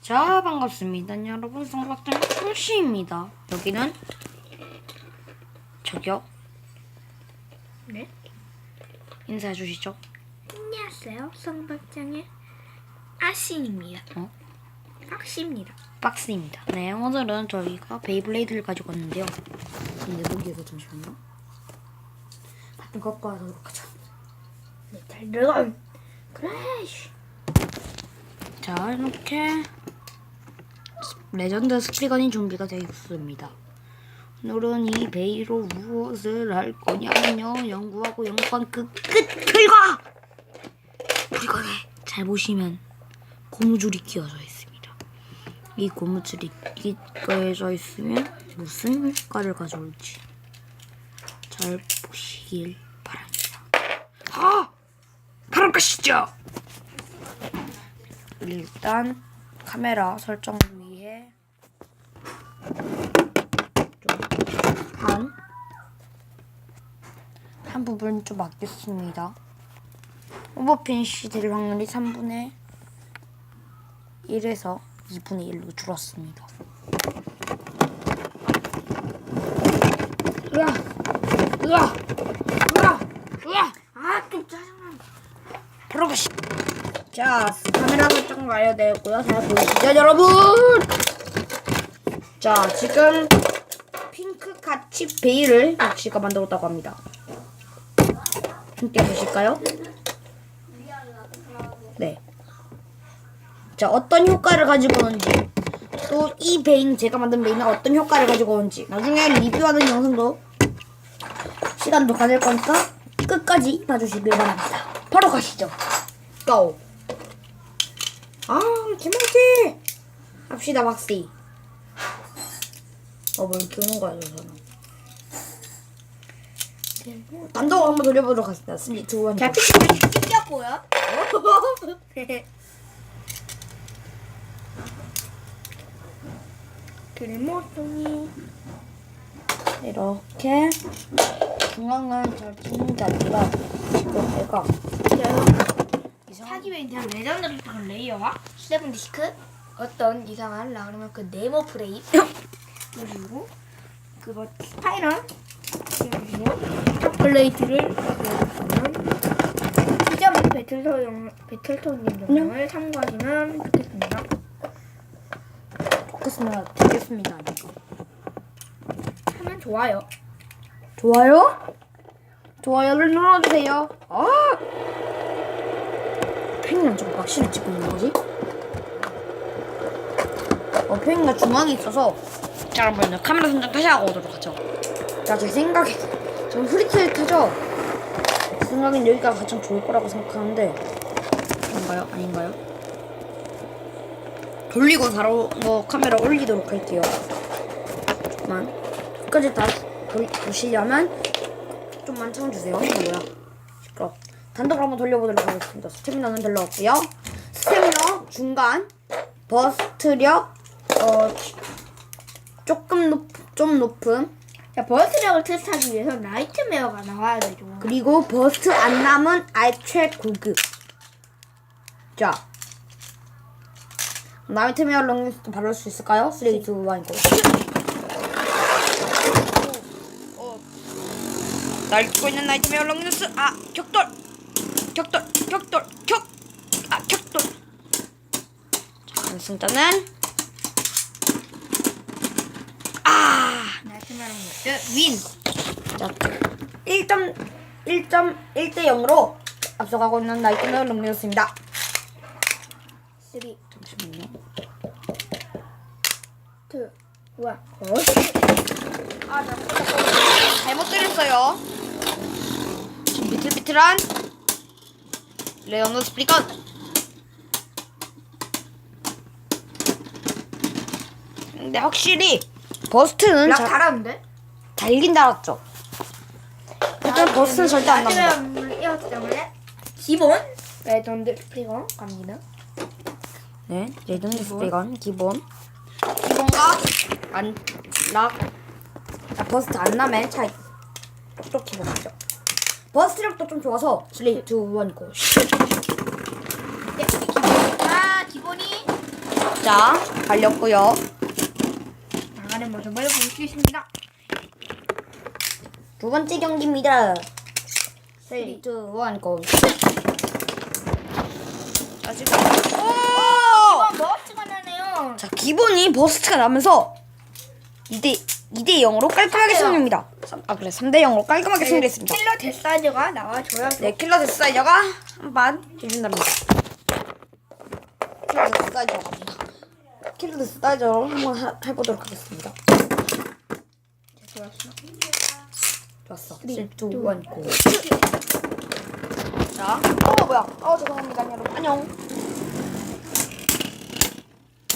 자 반갑습니다 여러분 성박장 출시입니다 여기는 저기요 네? 인사해 주시죠 안녕하세요. 성박장의 아신입니다. 어? 박씨입니다. 박스입니다 네 오늘은 저희가 베이블레이드를 가지고 왔는데요 근데 거기에서 잠시만요 한번 갖고 와도록 하죠 네, 잘 들어가. 크래쉬. 자 이렇게 레전드 스피건이 준비가 되어 있습니다. 오늘은 이 베이로 무엇을 할 거냐면요. 연구하고 연구한 그 끝글과! 물건에 잘 보시면 고무줄이 끼워져 있습니다. 이 고무줄이 끼워져 있으면 무슨 효과를 가져올지 잘 보시길 바랍니다. 아! 바로 가시죠. 일단 카메라 설정 위에 좀한 한 부분 좀 아꼈습니다. 오버핀 시될 확률이 3분의 1에서 2분의 1로 줄었습니다. 으아! 으아! 으아! 으아! 아, 좀 짜증나. 바로 가시. 자, 카메라 설정 가야 되고요. 잘 보이시죠, 여러분? 자, 지금 핑크 같이 베일을 역시가 만들었다고 합니다. 함께 보실까요? 네. 자, 어떤 효과를 가지고 오는지, 또 이 베인, 제가 만든 베인은 어떤 효과를 가지고 오는지, 나중에 리뷰하는 영상도 시간도 가질 거니까 끝까지 봐주시길 바랍니다. 바로 가시죠. 고! 아, 김학지! 합시다, 박씨. 어, 뭐 이렇게 오는 거야, 저 사람. 단독 한번 돌려보도록 하겠습니다. 3, 2, 1. 자, 찢겼고요. 길모송이. 이렇게 중앙을 잘 찍는 게 아니라 지금 내가 사기에 대한 레전드를 타는 레이어와 세븐 디스크 어떤 이상한 라그러면 그 네모 프레임 그리고 그거 스파이럴 그리고 탑 플레이트를 보여주는 시전 배틀토 영 배틀토님 영상을 참고하시면 좋겠습니다. 좋겠습니다. 되겠습니다. 하면 좋아요. 좋아요? 좋아요를 눌러주세요. 아! 팽이랑 좀 확실히 찍고 있는 거지? 어, 팽이가 중앙에 있어서 자, 여러분 카메라 선정 다시 하고 오도록 하죠. 자, 제 생각에 전 프리트하죠. 제 생각엔 여기가 가장 좋을 거라고 생각하는데 아닌가요? 아닌가요? 돌리고 바로 뭐 카메라 올리도록 할게요. 잠깐만. 끝까지 다 보- 보시려면 좀만 참아주세요. 뭐야? 시끄러. 단독으로 한번 돌려보도록 하겠습니다. 스태미너는 별로 없고요. 스태미너 중간 버스트력 어 조금 높, 좀 높음 자, 버스력을 테스트하기 위해서 나이트메어가 나와야 되죠. 그리고 버스트 안 남은 아예 최고급. 자. 나이트메어 롱리스트 바를 수 있을까요? 3, 2, 1, 고. 날 찍고 있는 나이트메어 롱리스트. 아, 격돌. 격돌. 격돌. 격. 아, 격돌. 자, 승자는 윈. 자, 1점 1.1대 0으로 앞서가고 있는 나이트메어 롱리였습니다. 3, 잠시만요. 2, 1. 아, 나 잘못 때렸어요. 지금 비틀비틀한 레오노 스프리건. 근데 확실히 버스트는 락잘 잘하는데? 달긴 달았죠. 일단 버스는 절대 안 납니다. 이었기 때문에 기본 레전드 스프리거 갑니다. 네, 레전드 스프리건 기본. 기본과 안, 락, 자, 버스트 안 남의 차이. 똑똑히 보시죠. 버스트력도 좀 좋아서 3, 2, 1, 고. 네, 기본. 아, 기본이 자, 달렸고요. 나가는 모습을 볼 수 있습니다. 두 번째 경기입니다. 3, 2, 1, 고. 오! 어, 멋지가 나네요. 자, 기본이 버스트가 나면서 2대 2대 0으로 깔끔하게 삼대요. 승리입니다. 삼- 아, 그래. 3대 0으로 깔끔하게 승리했습니다. 킬러 데사이저가 나와줘야죠. 네, 킬러 데스사이저가 한판 해준답니다. 킬러 데스사이저가 갑니다. 킬러 데스사이저로 한번 하- 해보도록 하겠습니다. 좋았어. 좋았어. 3, 2, 3, 1, 2, 고. 자, 어 뭐야? 어 죄송합니다, 여러분. 안녕.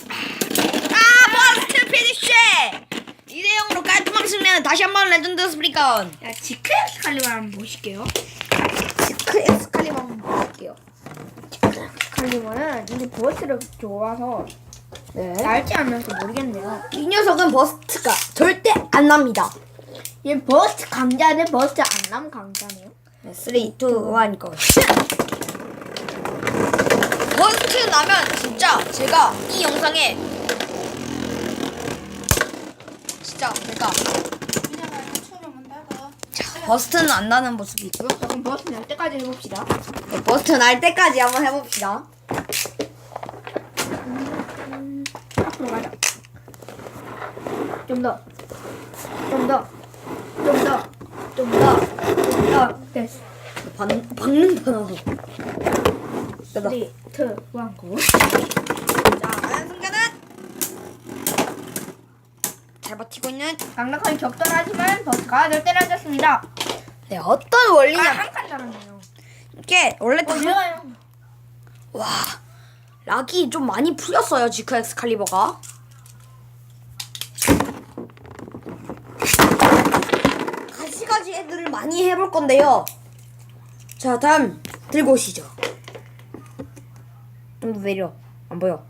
아, 버스트 피니쉬! 2대 0으로 깔끔하게 승리하는 다시 한 번 레전드 스프리건. 자, 지크 칼리버 한번 보실게요. 그 에스칼리버 한번 볼게요. 칼리버는 이제 버스를 좋아서 네. 날지 않는지 모르겠네요. 이 녀석은 버스트가 절대 안 납니다. 얘 버스트 강자는 버스트 안남 강자네요. 네, 3, 2, 1, 고. 버스트 나면 진짜 제가 이 영상에 진짜 제가 자, 버스트는 안 나는 모습이 있고요. 자, 그럼 버스트 날 때까지 해봅시다. 네, 버스트 날 때까지 한번 해봅시다. 앞으로 가자. 좀 더. 좀 더. 좀 더. 좀 더. 좀 더. 됐어. 박, 박는다 나서. 됐다. 3, 2, 1, 고. 자, 과연 승자는 잘 버티고 있는 강력하게 적절하지만 버스가 절대 낮았습니다. 네, 어떤 아, 원리냐? 한칸 잘하네요. 이게 원래 어, 다 내가요. 와 락이 좀 많이 풀렸어요 지크 엑스칼리버가. 가지가지 애들을 많이 해볼 건데요. 자 다음 들고 오시죠. 좀더 내려. 안 보여.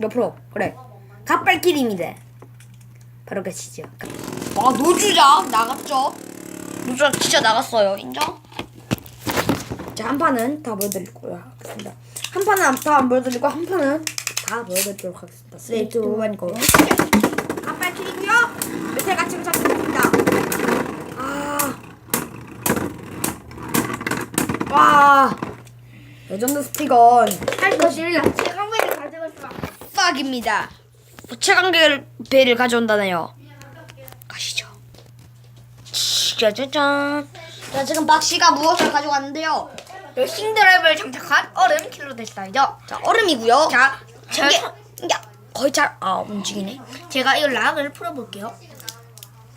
옆으로? 그래. 갑발길입니다. 바로 가시죠. 와 노주작 나갔죠? 노주작 진짜 나갔어요. 인정? 자, 한 판은 다 보여드리고 하겠습니다. 한 판은 다안 보여드리고 한 판은 다 보여드리도록 하겠습니다. 3, 2, 1, 고. 한발 킬이고요. 밑에 같이 잡습니다. 아. 와. 레전드 스피건 할 것을 최강 배를 가져갔어. 빡입니다. 최강계 배를 가져온다네요. 가시죠. 짜자잔. 자, 지금 박씨가 무엇을 가져왔는데요. 레싱 드라이브를 장착한 얼음 킬로 데스타이저. 자, 얼음이고요. 자, 자, 이게, 이게 거의 잘, 아, 움직이네. 제가 이 락을 풀어볼게요.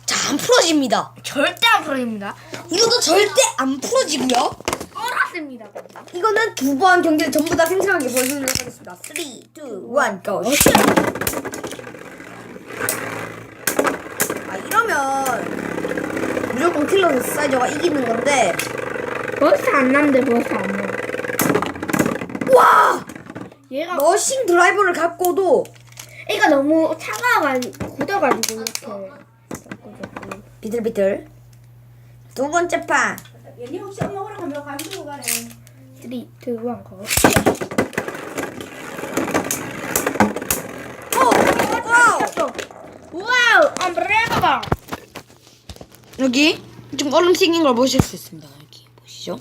자, 안 풀어집니다. 절대 안 풀어집니다. 이것도 절대 안 풀어지고요. 얼었습니다. 이거는 두 번 경기를 전부 다 생생하게 보여드리도록 하겠습니다. 3, 2, 1, go. 아, 이러면 무조건 킬러 사이저가 이기는 건데. 버스 안 남는데 버스 안 나. 와! 얘가 러싱 드라이버를 갖고도 애가 너무 차가워가지고 굳어가지고 이렇게 자꾸 자꾸. 비틀비틀. 두 번째 판. 얘네 혹시 엄마 오라 하면 감주고 가래. 3, 2, 1, 고. 오! 와우! 와우, 언브레이버블. 여기 지금 얼음 생긴 걸 보실 수 있습니다. 보시죠.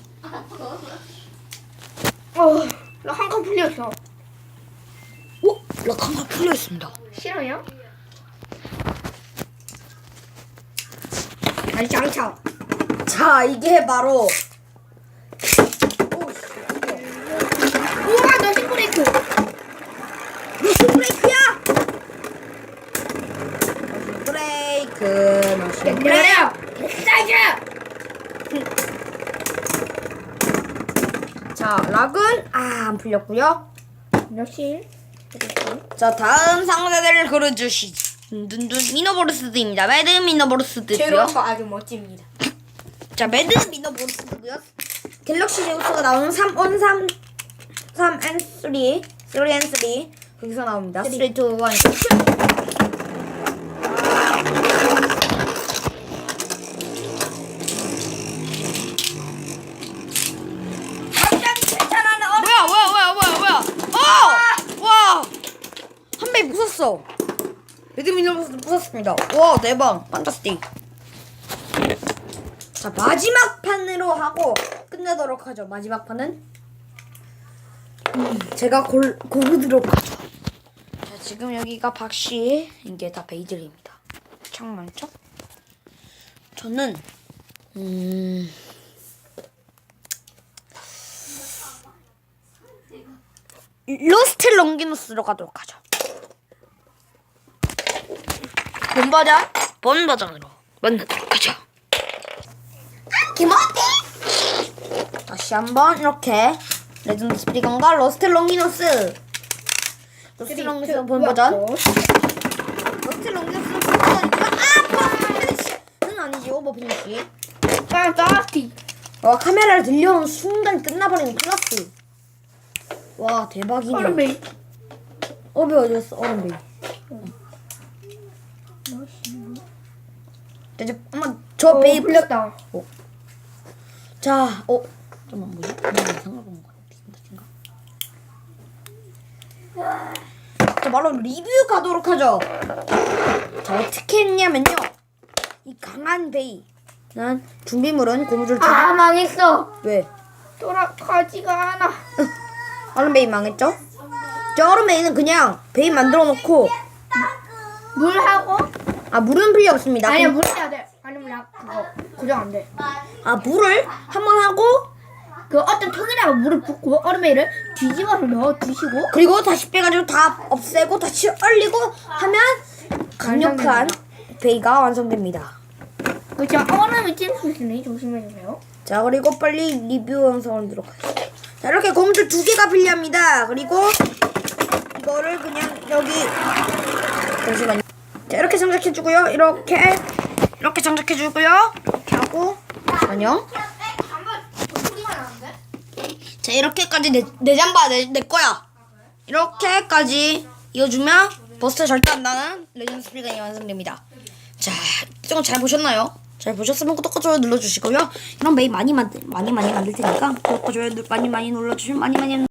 어, 한칸 풀렸어. 오! 락한가 풀려 있습니다. 싫어요? 다시 장착. 자, 이게 바로 우와, 너시 브레이크. 러시 브레이크야! 브레이크, 러시 브레이크. 내려요. 사이즈. 자, 락은 아, 안 풀렸고요. 브레이크. 자, 다음 상대를 그려주시죠. 둔둔둔 미노보르스드입니다. 매드 미노보르스드고요. 거 아주 멋집니다. 자, 매드 미노보르스드고요. 갤럭시 제우스가 나오는 3 on 3 3 and 3 3 and 3 거기서 나옵니다. 3, 2, 1. 갑자기 괜찮아는 얼음. 뭐야 뭐야 뭐야 뭐야 뭐야 어! 와! 한 부쉈어. 배드민턴 부쉈습니다. 와 대박. 판타스틱. 자 마지막 판으로 하고 끝내도록 하죠. 마지막 판은 음, 제가 골, 고르도록 하죠. 자 지금 여기가 박씨 이게 다 베이들입니다. 참 많죠? 저는 음. 로스트 롱기누스로 가도록 하죠. 본 버전? 본 버전으로. 만나도록 하죠. 김어디! 다시 한번 이렇게 레전드 스피건과 로스트 롱기누스. 로스트 롱기누스 본 버전. 로스트 롱기누스 본 버전이니까 아! 버피니쉬는 아니지. 오버 피니쉬 판타스틱. 와 카메라를 들려온 순간 끝나버리는 클라스. 와 대박이네. 얼음베이. 어비 어디 갔어? 얼음베이 자, 이제 엄마 저 베이 어, 풀렸다. 자, 어 잠깐만 뭐지? 이상한 거 같은가? 자 바로 리뷰 가도록 하죠 자 어떻게 했냐면요 이 강한 베이 난 준비물은 고무줄 두아 망했어. 왜? 돌아가지가 않아. 얼음 베이 망했죠? 저 얼음 베이는 그냥 베이 만들어 놓고 물하고 아 물은 필요 없습니다. 아니야 물 해야 돼. 아니면 나 그거 고정 안 돼. 아 물을 한 번 하고 그 어떤 통에다가 물을 붓고 얼음에를 뒤집어서 넣어 주시고 그리고 다시 빼가지고 다 없애고 다시 얼리고 하면 강력한 베이가 완성됩니다. 그죠 얼음이 찔수 있으니 조심해 주세요. 자 그리고 빨리 리뷰 영상을 들어가겠습니자 이렇게 고무줄 두 개가 필요합니다. 그리고 이거를 그냥 여기 잠시만요. 자 이렇게 장착해주고요. 이렇게 이렇게 장착해주고요. 이렇게 하고 나는데? 자 이렇게까지 내, 내 잠바 내, 내 거야 이렇게까지 이어주면 버스트 절대 안 나는 레전드 스피건이 완성됩니다 자 이쪽은 잘 보셨나요? 잘 보셨으면 구독과 좋아요 눌러주시고요 이런 메일 많이 만들 많이 많이 만들 테니까 구독과 좋아요 누- 많이 많이 눌러주시면 많이 많이